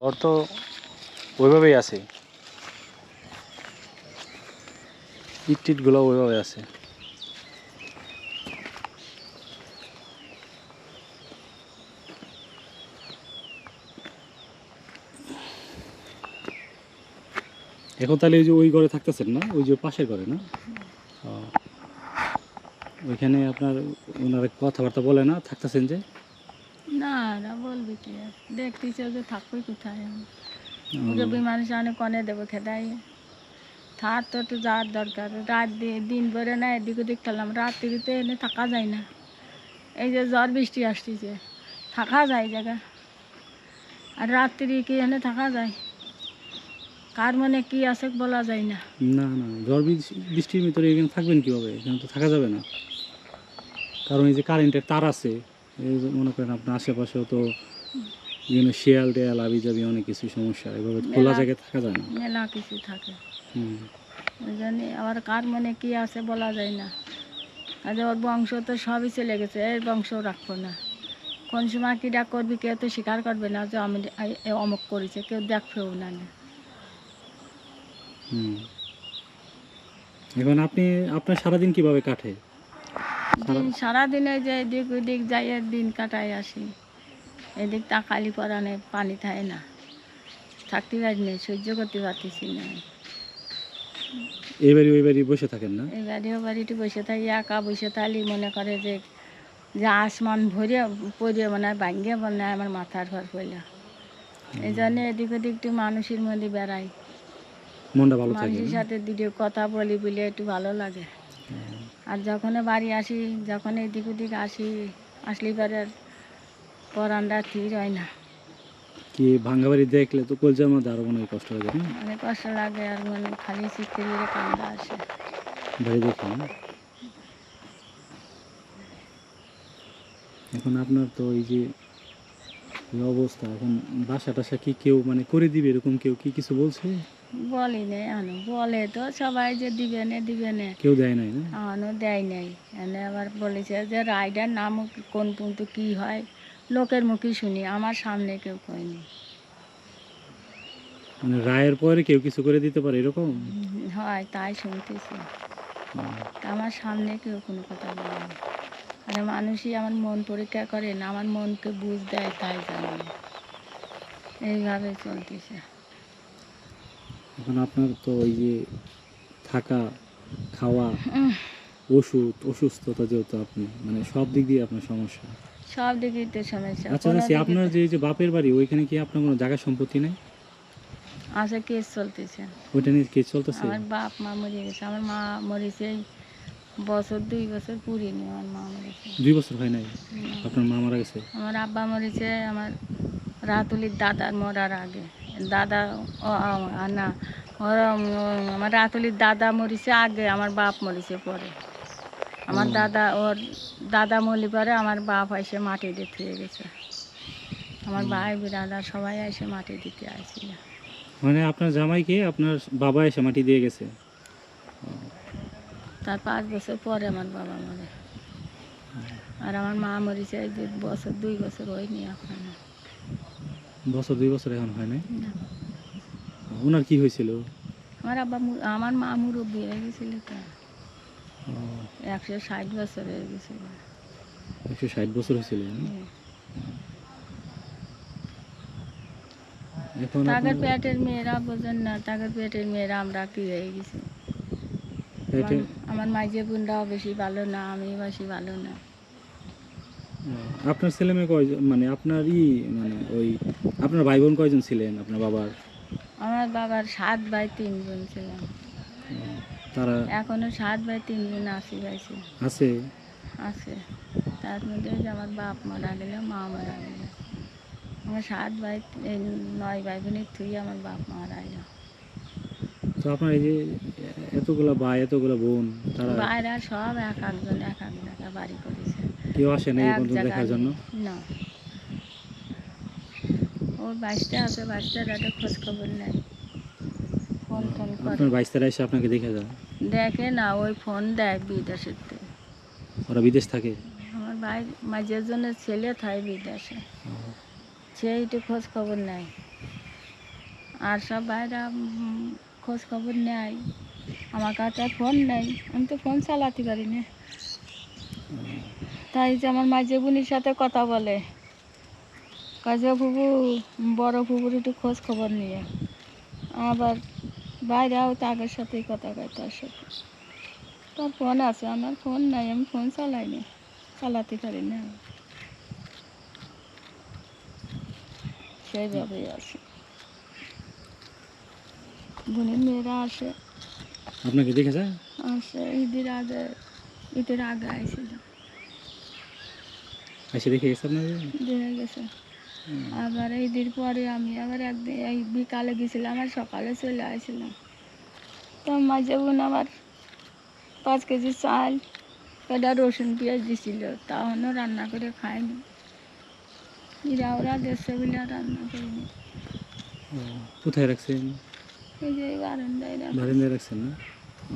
তো ওইভাবেই আছে। ইট টিটগুলো ওইভাবে আছে। এখন তাহলে ওই যে ওই ঘরে থাকতেছেন না? ওই যে পাশের ঘরে না? ওইখানে আপনার ওনারা কথাবার্তা বলে না? থাকতেছেন যে? না না বলবি কি? আর দেখতেছে যে থাকবে কোথায়। আমি ওকে বিমানে জানে কনে দেবো খেদাই। থার তো একটু যাওয়ার দরকার। রাত দিয়ে দিন ভরে না এদিক ওদিক খেলাম। রাত্রিতে এনে থাকা যায় না। এই যে ঝড় বৃষ্টি আসতেছে থাকা যায় জায়গা। আর রাত্রি কি এনে থাকা যায়? কার মনে কি আছে বলা যায় না। না না ঝড় বৃষ্টির ভিতরে এখানে থাকবেন কীভাবে? এখানে তো থাকা যাবে না। কারণ এই যে কারেন্টের তার আছে এই যে মনে করেন আপনার আশেপাশেও তো বিভিন্ন শিয়াল টেয়াল আবি যাবি অনেক কিছু সমস্যা এভাবে খোলা জায়গায় থাকা যায় না। মেলা কিছু থাকে। ওই জন্যে আবার কার মনে কি আছে বলা যায় না। কাজে ওর বংশ তো সবই চলে গেছে এর বংশ রাখব না। কোন সময় কীটা করবি কেউ তো স্বীকার করবে না যে আমি অমুক করেছে কেউ দেখবেও না। এখন আপনি আপনার সারাদিন কীভাবে কাটে? দিন সারাদিনে যে এদিক ওদিক যাই দিন কাটাই আসি। এদিক তাকালি পরানে পানি থাকে না। থাকতে পারি না সহ্য করতে পারতেছি না। এই বাড়ি ওই বাড়ি বসে থাকেন না? এই বাড়িতে বসে থাকি একা বসে থাকলে মনে করে যে যে আসমান ভরে পড়ে মনে হয় ভাঙ্গে মনে হয় আমার মাথার ঘর পড়ল এই জন্য এদিক ওদিক একটু মানুষের মধ্যে বেড়াই। মনটা ভালো থাকে মানুষের সাথে দুটো কথা বলি বলে একটু ভালো লাগে। আর যখন বাড়ি আসি যখন এদিক ওদিক আসি আসলে পরে আর পরানটা ঠিক হয় না কি ভাঙ্গা বাড়ি দেখলে তো কলজার মধ্যে আরও মনে কষ্ট হয়ে না? অনেক কষ্ট লাগে আর মানে খালি শিখতে গেলে কান্দা আসে বাড়ি দেখে না? এখন আপনার তো এই যে অবস্থা এখন বাসা টাসা কি কেউ মানে করে দিবে এরকম কেউ কি কিছু বলছে বলি নেই আনো বলে তো সবাই যে দিবে নে দিবে নে কেউ দেয় নাই না? আনো দেয় নাই। এনে আবার বলেছে যে রায়ডার নাম কোন পর্যন্ত কী হয়? লোকের মুখে শুনি আমার সামনে কেউ কয়নি মানে রায়ের পরে কেউ কিছু করে দিতে পারে এরকম? হয় তাই শুনতেছি। আমার সামনে কেউ কোনো কথা বলে আর মানুষই আমার মন পরীক্ষা করে না আমার মনকে বুঝ দেয় তাই জানি। এইভাবে চলতেছে। এখন আপনার তো ওই যে থাকা খাওয়া ওষুধ অসুস্থতা যেহেতু আপনি মানে সব দিক দিয়ে আপনার সমস্যা। সব দিকেই তো সমস্যা। আচ্ছা আচ্ছা আপনার যে যে বাপের বাড়ি ওইখানে কি আপনার কোনো জায়গা সম্পত্তি নেই? আছে কেস চলতেছে। ওইটা নিয়ে কেস চলতেছে? আমার বাপ মা মরে গেছে। আমার মা মরেছে বছর দুই বছর পুরিনি আমার মা মরেছে দুই বছর হয় নাই। আপনার মা মারা গেছে? আমার আব্বা মরেছে আমার রাতুলির দাদার মরার আগে। দাদা না। ওর আমার রাতুলির দাদা মরিছে আগে আমার বাপ মরেছে পরে। আমার দাদা ওর দাদা মলি পরে আমার বাপ এসে মাটি দিতে গেছে। আমার ভাই বিরাদার সবাই এসে মাটি দিতে আসছিল মানে আপনার জামাইকে আপনার বাবা এসে মাটি দিয়ে গেছে? তার পাঁচ বছর পরে আমার বাবা মরে। আর আমার মা মরেছে বছর দুই বছর হয়নি এখনও। বছর দুই বছর এখন হয় নাই। ওনার কি হয়েছিল? আমার আব্বা আমার মা মুরব্বী হয়ে গেছিল একশো ষাট বছর হয়ে গেছিল। একশো ষাট বছর হয়েছিল? তাদের আপনার পেটের মেয়েরা বোঝেন না তাদের পেটের মেয়েরা আমরা কি হয়ে গেছি? আমার- মাঝে বোনরাও বেশি ভালো না আমি বেশি ভালো না। আপনার ছেলে মেয়ে কয়জন? মানে আপনার ই মানে ওই আপনার ভাই বোন কয়জন ছিলেন? আপনার বাবার? আমার বাবার সাত ভাই তিন বোন ছিলাম তারা? এখনও সাত ভাই তিন বোন আশি পাইছে আছে? আছে। তার মধ্যে আমার বাপ মারা গেল মা মারা গেল। আমার সাত ভাই নয় ভাই বোনের থুই আমার বাপ মারা গেল। তো আপনার এই যে এতগুলো ভাই এতগুলো বোন তারা বাইরা সব এক একজন এক এক জায়গা বাড়ি করেছে। কেউ আসে না এই বন্ধু দেখার জন্য? না। ওর বাচ্চা আছে বাচ্চার একটা খোঁজ খবর নেই ফোন ফোন করে। আপনার বাইশতারা এসে আপনাকে দেখে যায়? দেখে না ওই ফোন দেয় বিদেশের ওরা বিদেশ থাকে? আমার ভাই মাঝের জন্য ছেলে থাকে বিদেশে। খোঁজ খবর নেয়। আর সব ভাইরা উম, খোঁজ খবর নেয়। আমার কাছে ফোন নেই। আমি তো ফোন চালাতে পারি না। তাই যে আমার মাঝে বোনের সাথে কথা বলে। কাজে ফুবু বড় ফুবুর একটু খোঁজ খবর নিয়ে। আবার বাইরেও তাদের সাথেই কথা কয় তার সাথে তার ফোন আছে আমার ফোন নাই আমি ফোন চালাই না চালাতে পারি না সেইভাবেই আছে। বোনের মেয়েরা আসে। আপনাকে দেখেছে? আসে ঈদের আগে ঈদের আগে আইছিল। এসে দেখে গেছে আপনাকে দেখে গেছে আবার ঈদের পরে আমি আবার একদিন এই বিকালে গেছিলাম আর সকালে চলে আসছিলাম তো মাঝে বোন আবার পাঁচ কেজি চাল কটা রসুন পেঁয়াজ দিছিল তাহলে রান্না করে খাইনি এরা ওরা দেশে বলে আর রান্না করিনি ও, কোথায় রাখছেন এই যে এই বারান্দায় রাখা। বারান্দায় রাখছেন না ও,